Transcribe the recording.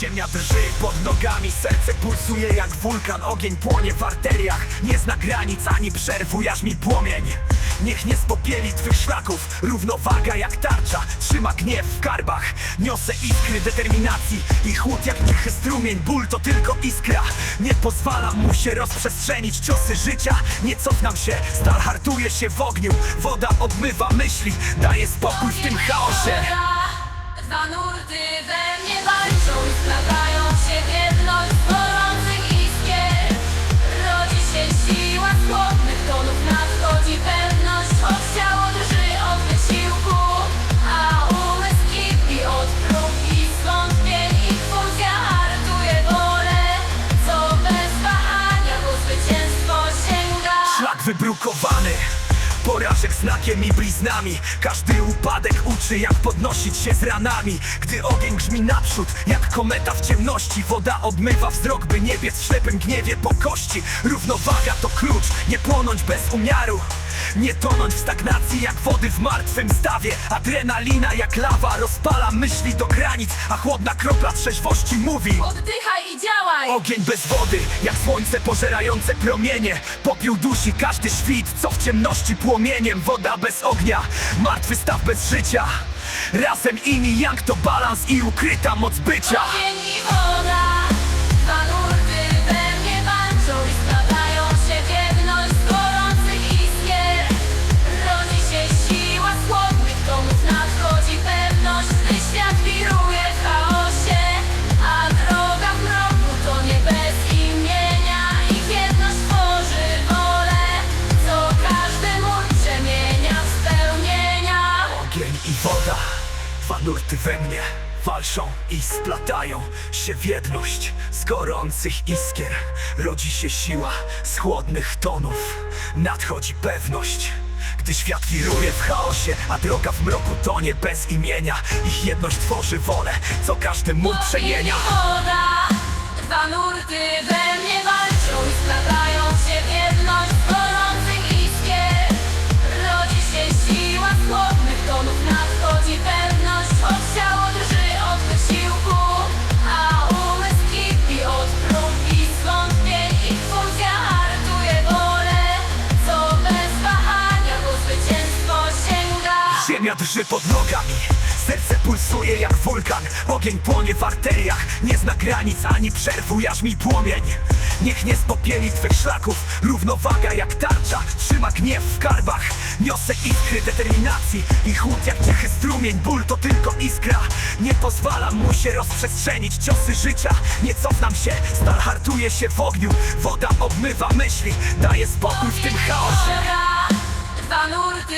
Ziemia drży pod nogami, serce pulsuje jak wulkan Ogień płonie w arteriach, nie zna granic ani przerwu jarzmi płomień. Niech nie spopieli twych szlaków, równowaga jak tarcza. Trzyma gniew w karbach, niosę iskry determinacji. I chłód jak lichy strumień, ból to tylko iskra. Nie pozwalam mu się rozprzestrzenić ciosy życia. Nie cofnam się, stal hartuje się w ogniu. Woda obmywa myśli, daje spokój w tym chaosie Dwa nurty we mnie walczą się w jedność gorących Rodzi się siła z tonów, nadchodzi pewność Choć drży od wysiłku, a umysł od prób i zwątpień Ich fuzja hartuje co bez sięga. Wybrukowany Porażek znakiem i bliznami. Każdy upadek uczy jak podnosić się z ranami. Gdy ogień grzmi naprzód jak kometa w ciemności Woda obmywa wzrok by nie biec w ślepym gniewie po kości. Równowaga to klucz, nie płonąć bez umiaru nie tonąć w stagnacji jak wody w martwym stawie. Adrenalina jak lawa rozpala myśli do granic A chłodna kropla trzeźwości mówi. Oddychaj i działaj! Ogień bez wody, jak słońce pożerające promienie. Popiół dusi każdy świt, co w ciemności płomieniem. Woda bez ognia, martwy staw bez życia. Razem inni jak to balans i ukryta moc bycia. Ogień i nurty we mnie Walczą i splatają się w jedność z gorących iskier. Rodzi się siła z chłodnych tonów. Nadchodzi pewność gdy świat wiruje w chaosie, a droga w mroku tonie bez imienia. Ich jedność tworzy wolę, co każdy mur przemienia. woda, dwa Ziemia drży pod nogami. Serce pulsuje jak wulkan. Ogień płonie w arteriach. Nie zna granic ani przerwu jarzmi płomień. Niech nie spopieli twych szlaków. Równowaga jak tarcza. Trzyma gniew w karbach Niosę iskry determinacji. I chłód jak ciechy strumień. Ból to tylko iskra. Nie pozwalam mu się rozprzestrzenić Ciosy życia. Nie cofnam się. Stal hartuje się w ogniu. Woda obmywa myśli. Daje spokój w tym chaosie. Dwa nurty